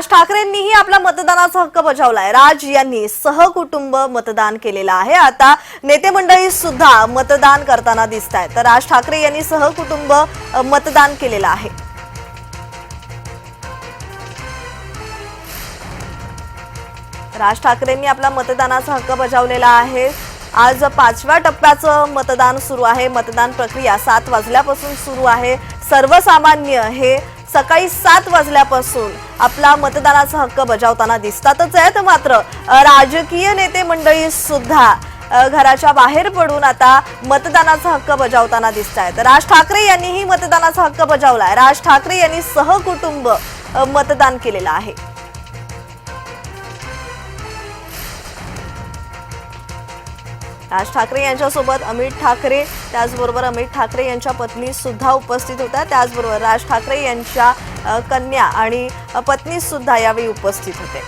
राज ठाकरेंनीही आपला मतदानाचा हक्क बजावलाय. राज यांनी सहकुटुंब मतदान केलेलं आहे. आता नेते मंडळी सुद्धा मतदान करताना दिसत आहेत तर राज ठाकरे यांनी सहकुटुंब मतदान केलेलं आहे. राज ठाकरेंनी आपला मतदानाचा हक्क बजावलेला आहे. आज पाचव्या टप्प्याचं मतदान सुरू आहे. मतदान प्रक्रिया सात वाजल्यापासून सुरू आहे. सर्वसामान्य हे सकाळी सात वाजल्यापासून आपला मतदानाचा हक्क बजावताना दिसतातच आहेत. मात्र राजकीय नेते मंडळी सुद्धा घराच्या बाहेर पडून आता मतदानाचा हक्क बजावताना दिसत आहेत राज ठाकरे यांनीही मतदानाचा हक्क बजावला आहे राज ठाकरे यांनी सहकुटुंब मतदान केलेलं आहे. राज ठाकरे यांच्यासोबत अमित ठाकरे त्याचबरोबर अमित ठाकरे यांच्या पत्नी सुद्धा उपस्थित होत्या. त्याचबरोबर राज ठाकरे यांच्या कन्या आणि पत्नी सुद्धा यावेळी उपस्थित होते.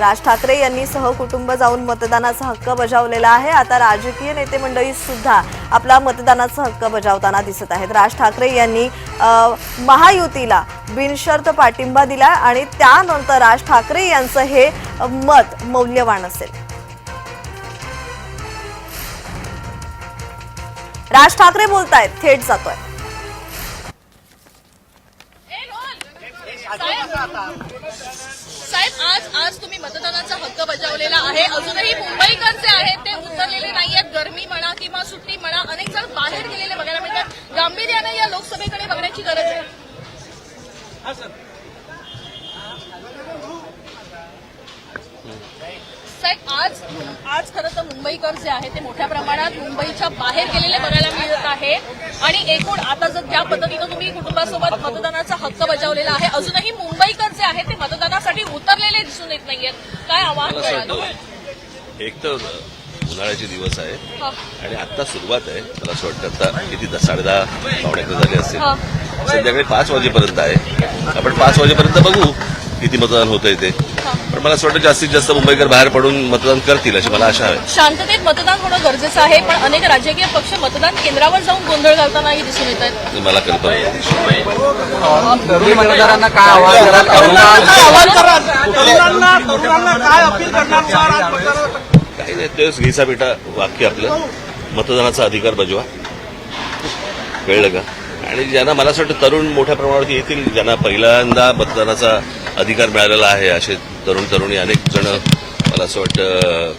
राज ठाकरे यांनी सहकुटुंब जाऊन मतदानाचा हक्क बजावलेला आहे. आता राजकीय नेते मंडळी सुद्धा आपला मतदानाचा हक्क बजावताना दिसत आहेत. राज ठाकरे यांनी महायुतीला बिनशर्त पाठिंबा दिला आणि त्यानंतर राज ठाकरे यांचं हे मत मौल्यवान असेल. राज ठाकरे बोलतायत थेट जातोय. साहेब आज आज तुम्ही मतदानाचा हक्क बजावलेला आहे. अजूनही मुंबईकर जे आहेत ते उतरलेले नाही आहेत गर्मी म्हणा किंवा सुट्टी म्हणा अनेक जण बाहेर गेलेले बघायला मिळतात. गांभीर्याने या लोकसभेकडे बघण्याची गरज आहे. साहेब आज आज खरं तर मुंबईकर जे आहे ते मोठ्या प्रमाणात मुंबईच्या बाहेर गेलेले बघायला आहे आणि एकूण आता जर ज्या पद्धतीनं तुम्ही कुटुंबासोबत मतदानाचा हक्क बजावलेला आहे अजूनही मुंबईकर जे आहे ते मतदानासाठी उतरलेले दिसून येत नाहीयेत. काय आवाहन? मला कराल एक तर उन्हाळ्याचे दिवस आहे हा. आणि आता सुरुवात आहे. मला असं वाटतं आता किती दहा साडेदहा पावणे अकरा झाले असतील. हा. संध्याकाळी पाच वाजेपर्यंत आहे. आपण पाच वाजेपर्यंत बघू किती मतदान होतंय ते. पण मला असं वाटतं जास्तीत जास्त मुंबईकर बाहेर पडून मतदान करतील अशी मला आशा आहे. शांततेत मतदान होणं गरजेचं आहे पण अनेक राजकीय पक्ष मतदान केंद्रावर जाऊन गोंधळ घालतानाही दिसून येत आहेत. मला कल्पना नाही. तरुण मतदारांना काय आवाहन कराल? तरुणांना तरुणांना तरुणांना काय अपील करणार? सर आज मतदानावर? काही नाही तेच घिसा पिठा वाक्य आपलं. मतदानाचा अधिकार बजवा. कळलं का? आणि ज्यांना मला असं वाटतं तरुण मोठ्या प्रमाणावरती येतील ज्यांना पहिल्यांदा मतदानाचा अधिकार मिळालेला आहे असे तरुण तरुणी अनेक जण मला असं वाटतं